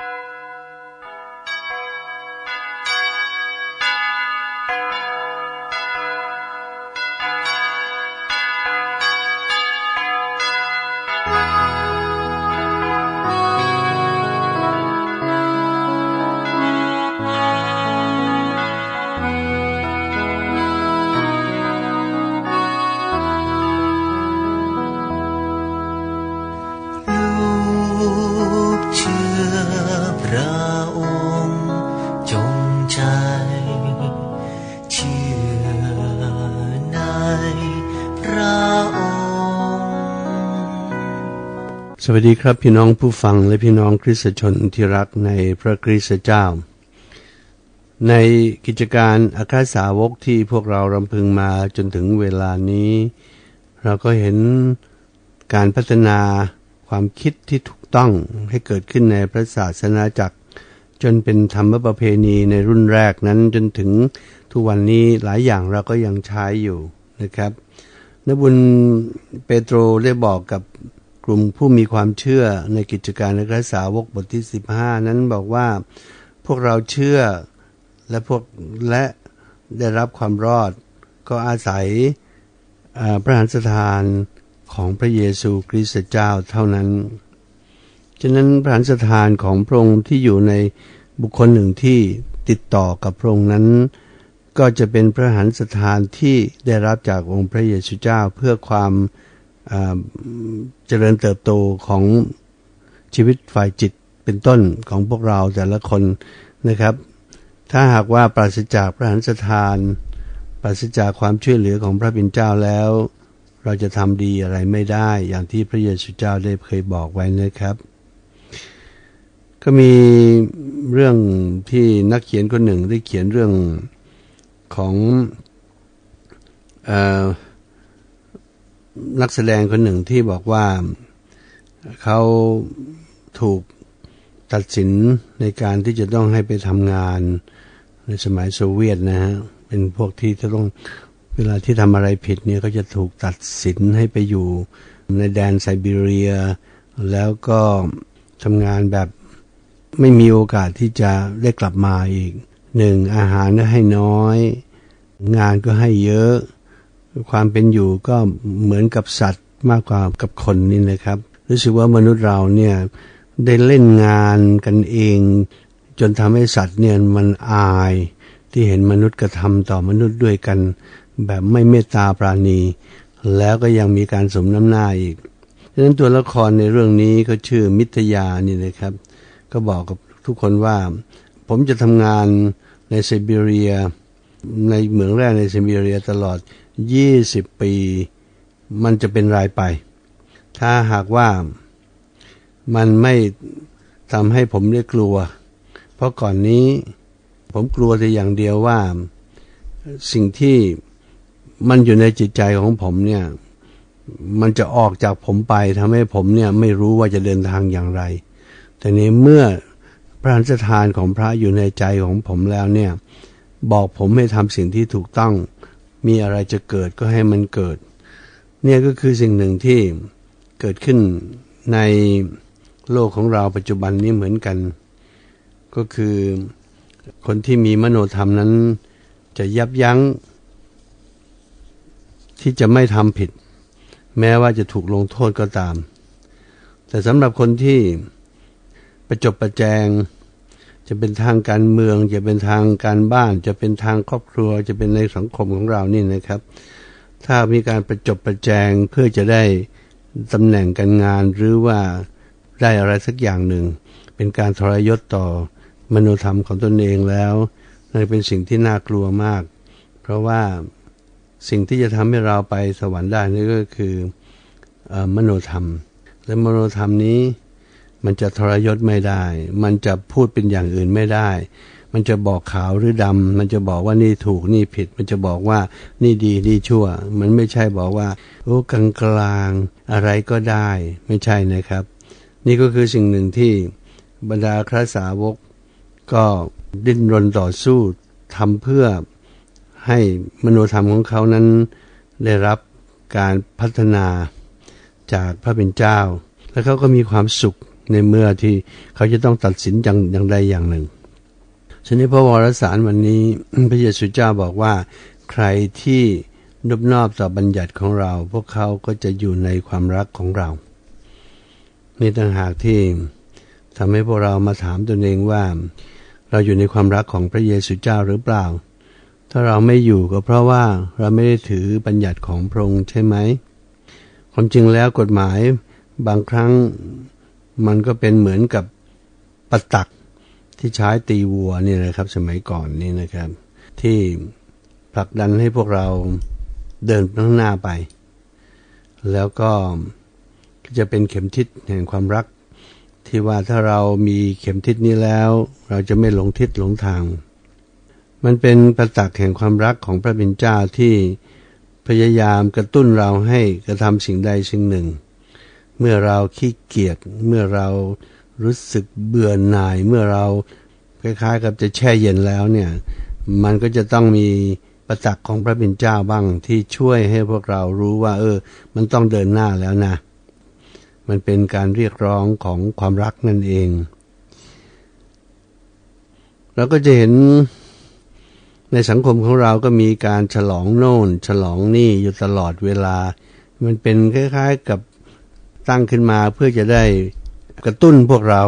ลู สวัสดีครับพี่น้องผู้ฟังและพี่น้องคริสตชนที่รักในพระคริสตเจ้า ในกิจการอาคาสาวกที่พวกเรารำพึงมาจนถึงเวลานี้ เราก็เห็นการพัฒนาความคิดที่ถูกต้องให้เกิดขึ้นในพระศาสนาจักร จนเป็นธรรมประเพณีในรุ่นแรกนั้นจนถึงทุกวันนี้หลายอย่างเราก็ยังใช้อยู่นะครับนบุญเปโตรได้บอกกับ ลุ่มผู้มีความเชื่อในกิจการนักสาวกบทที่ 15 นั้นบอกว่าพวกเราเชื่อและพวกและได้รับความรอด ก็อาศัยพระหฤทันสถานของพระเยซูคริสต์เจ้าเท่านั้น ฉะนั้นพระหฤทันสถานของพระองค์ที่อยู่ในบุคคลหนึ่งที่ติดต่อกับพระองค์นั้น ก็จะเป็นพระหันสถานที่ได้รับจากองค์พระเยซูเจ้าเพื่อความ เจริญเติบโตของชีวิตฝ่ายจิตเป็นต้นของพวกเราแต่ละคนนะครับ ถ้าหากว่าปราศจากพระหันสถาน ปราศจากความช่วยเหลือของพระบิดาเจ้าแล้ว เราจะทำดีอะไรไม่ได้อย่างที่พระเยซูเจ้าได้เคยบอกไว้นะครับ ก็มีเรื่องที่นักเขียนคนหนึ่งได้เขียนเรื่องของเออ นักแสดงคนหนึ่งที่บอกว่าเขาถูกตัดสินในการที่จะต้องให้ไปทำงานในสมัยโซเวียตนะฮะเป็นพวกที่จะต้องเวลาที่ทำอะไรผิดเนี่ยก็จะถูกตัดสินให้ไปอยู่ในแดนไซบีเรีย แล้วก็ทำงานแบบไม่มีโอกาสที่จะได้กลับมาอีกหนึ่งอาหารก็ให้น้อย งานก็ให้เยอะ ความเป็นอยู่ก็เหมือนกับสัตว์มากกว่ากับคนนี่นะครับ รู้สึกว่ามนุษย์เราเนี่ยได้เล่นงานกันเอง จนทำให้สัตว์เนี่ยมันอาย ที่เห็นมนุษย์กระทำต่อมนุษย์ด้วยกัน แบบไม่เมตตาปราณี แล้วก็ยังมีการสมน้ำหน้าอีกดังนั้นตัวละครในเรื่องนี้ก็ชื่อมิตรยานี่นะครับ ก็บอกกับทุกคนว่า ผมจะทำงานในไซบีเรีย ในเหมืองแร่ในไซบีเรียตลอด 20 ปี มันจะเป็นรายไป ถ้าหากว่ามันไม่ทำให้ผมได้กลัว เพราะก่อนนี้ผมกลัวแต่อย่างเดียวว่าสิ่งที่มันอยู่ในจิตใจของผมเนี่ย มันจะออกจากผมไปทำให้ผมเนี่ยไม่รู้ว่าจะเดินทางอย่างไร แต่นี้เมื่อพระราชทานของพระอยู่ในใจของผมแล้วเนี่ย บอกผมให้ทำสิ่งที่ถูกต้อง มีอะไรจะเกิดก็ให้มันเกิด เนี่ยก็คือสิ่งหนึ่งที่เกิดขึ้นในโลกของเราปัจจุบันนี้เหมือนกัน ก็คือคนที่มีมโนธรรมนั้น จะยับยั้ง ที่จะไม่ทำผิด แม้ว่าจะถูกลงโทษก็ตาม แต่สำหรับคนที่ประจบประแจง จะเป็นทางการเมือง จะเป็นทางการบ้าน จะเป็นทางครอบครัว จะเป็นในสังคมของเรานี่นะครับ ถ้ามีการประจบประแจงเพื่อจะได้ตำแหน่งการงานหรือว่าได้อะไรสักอย่างหนึ่ง เป็นการทรยศต่อมโนธรรมของตนเองแล้วนั่นเป็นสิ่งที่น่ากลัวมาก เพราะว่าสิ่งที่จะทำให้เราไปสวรรค์ได้นี่ก็คือออมโนธรรม และมโนธรรมนี้ มันจะทรยศไม่ได้ มันจะพูดเป็นอย่างอื่นไม่ได้ มันจะบอกขาวหรือดำ มันจะบอกว่านี่ถูกนี่ผิด มันจะบอกว่านี่ดีนี่ชั่ว มันไม่ใช่บอกว่า โอ้กลางกลางอะไรก็ได้ ไม่ใช่นะครับ นี่ก็คือสิ่งหนึ่งที่บรรดาคราสาวก ก็ดิ้นรนต่อสู้ทำเพื่อให้มโนธรรมของเขานั้นได้รับการพัฒนาจากพระเป็นเจ้า แล้วเขาก็มีความสุข ในเมื่อที่เขาจะต้องตัดสินอย่างอย่างใดอย่างหนึ่งฉะนี้พระวรสารวันนี้พระเยซูเจ้าบอกว่า ใครที่นบนอบต่อบัญญัติของเรา พวกเขาก็จะอยู่ในความรักของเรา นี่ต่างหากที่ทำให้พวกเรามาถามตนเองว่า เราอยู่ในความรักของพระเยซูเจ้าหรือเปล่า ถ้าเราไม่อยู่ก็เพราะว่าเราไม่ได้ถือบัญญัติของพระองค์ใช่ไหมความจริงแล้วกฎหมายบางครั้ง มันก็เป็นเหมือนกับประตักที่ใช้ตีวัวนี่นะครับ สมัยก่อนนี่นะครับ ที่ผลักดันให้พวกเราเดินข้างหน้าไป แล้วก็จะเป็นเข็มทิศแห่งความรัก ที่ว่าถ้าเรามีเข็มทิศนี้แล้ว เราจะไม่หลงทิศหลงทาง มันเป็นประตักแห่งความรักของพระบิดเจ้าที่พยายามกระตุ้นเราให้กระทำสิ่งใดสิ่งหนึ่ง เมื่อเราขี้เกียจเมื่อเรารู้สึกเบื่อหน่าย เมื่อเราคล้ายๆกับจะแช่เย็นแล้วเนี่ยมันก็จะต้องมีประจักษ์ของพระบิดเจ้าบ้างที่ช่วยให้พวกเรารู้ว่า เออ มันต้องเดินหน้าแล้วนะ มันเป็นการเรียกร้องของความรักนั่นเองเราก็จะเห็นในสังคมของเราก็มีการฉลองโน่น ฉลองนี่อยู่ตลอดเวลา มันเป็นคล้าย ๆ กับ ตั้งขึ้นมาเพื่อจะได้กระตุ้นพวกเรา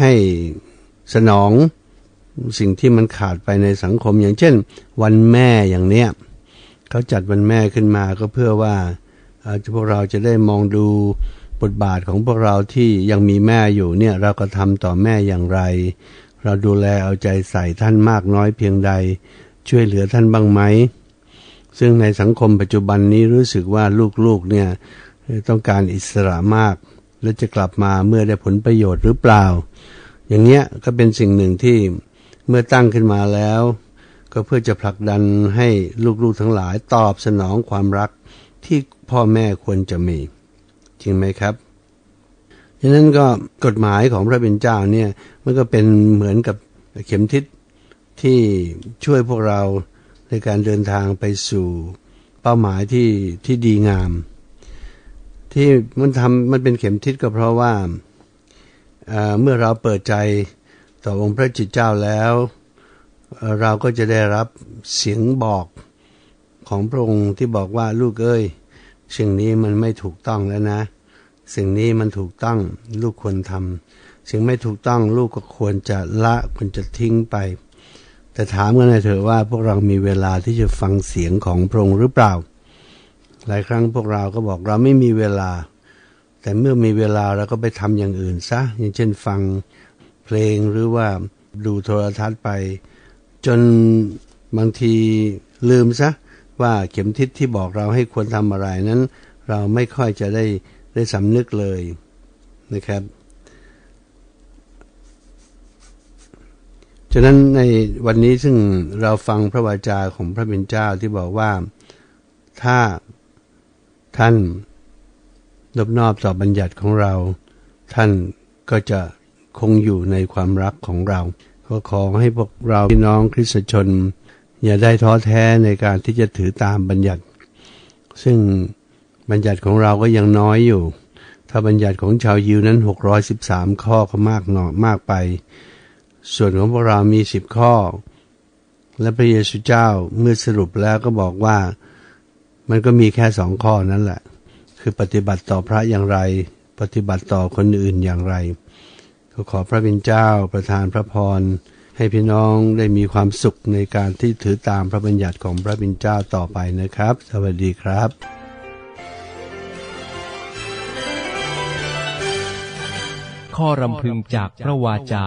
ให้สนองสิ่งที่มันขาดไปในสังคมอย่างเช่น วันแม่อย่างเนี้ยเขาจัดวันแม่ขึ้นมาก็เพื่อว่าพวกเราจะได้มองดูบทบาทของพวกเราที่ยังมีแม่อยู่เนี่ยเราก็ทำต่อแม่อย่างไร เราดูแลเอาใจใส่ท่านมากน้อยเพียงใด ช่วยเหลือท่านบ้างไหมซึ่งในสังคมปัจจุบันนี้รู้สึกว่าลูกๆเนี่ย ต้องการอิสระมาก และจะกลับมาเมื่อได้ผลประโยชน์หรือเปล่า อย่างเนี้ยก็เป็นสิ่งหนึ่งที่เมื่อตั้งขึ้นมาแล้ว ก็เพื่อจะผลักดันให้ลูกๆทั้งหลายตอบสนองความรักที่พ่อแม่ควรจะมี จริงไหมครับฉะนั้นก็กฎหมายของพระเป็นเจ้าเนี่ยมันก็เป็นเหมือนกับเข็มทิศที่ช่วยพวกเราในการเดินทางไปสู่เป้าหมายที่ที่ดีงาม ที่มันทำมันเป็นเข็มทิศก็เพราะว่าเมื่อเราเปิดใจต่อองค์พระจิตเจ้าแล้ว เราก็จะได้รับเสียงบอกของพระองค์ที่บอกว่าลูกเอ้ยสิ่งนี้มันไม่ถูกต้องแล้วนะ สิ่งนี้มันถูกต้องลูกควรทำสิ่งไม่ถูกต้องลูกก็ควรจะละควรจะทิ้งไป แต่ถามกันหน่อยเถอะว่าพวกเรามีเวลาที่จะฟังเสียงของพระองค์หรือเปล่า หลายครั้งพวกเราก็บอกเราไม่มีเวลา แต่เมื่อมีเวลาเราก็ไปทำอย่างอื่นซะ อย่างเช่นฟังเพลงหรือว่าดูโทรทัศน์ไป จนบางทีลืมซะ ว่าเข็มทิศที่บอกเราให้ควรทำอะไรนั้น เราไม่ค่อยจะได้ได้สำนึกเลยนะครับฉะนั้นในวันนี้ซึ่งเราฟังพระวาจาของพระเป็นเจ้าที่บอกว่าถ้า ท่านนบนอบต่อบัญญัติของเรา ท่านก็จะคงอยู่ในความรักของเรา ก็ขอให้พวกเราพี่น้องคริสตชน อย่าได้ท้อแท้ในการที่จะถือตามบัญญัติ ซึ่งบัญญัติของเราก็ยังน้อยอยู่ ถ้าบัญญัติของชาวยิวนั้น 613 ข้อก็มากหนอมากไป ส่วนของพวกเรามี 10 ข้อ และพระเยซูเจ้าเมื่อสรุปแล้วก็บอกว่า มันก็มีแค่สองข้อนั่นแหละ คือปฏิบัติต่อพระอย่างไร ปฏิบัติต่อคนอื่นอย่างไร ก็ขอพระบิณเจ้าประทานพระพร ให้พี่น้องได้มีความสุขในการที่ถือตามพระบัญญัติของพระบิณเจ้าต่อไปนะครับ สวัสดีครับข้อรำพึงจากพระวาจา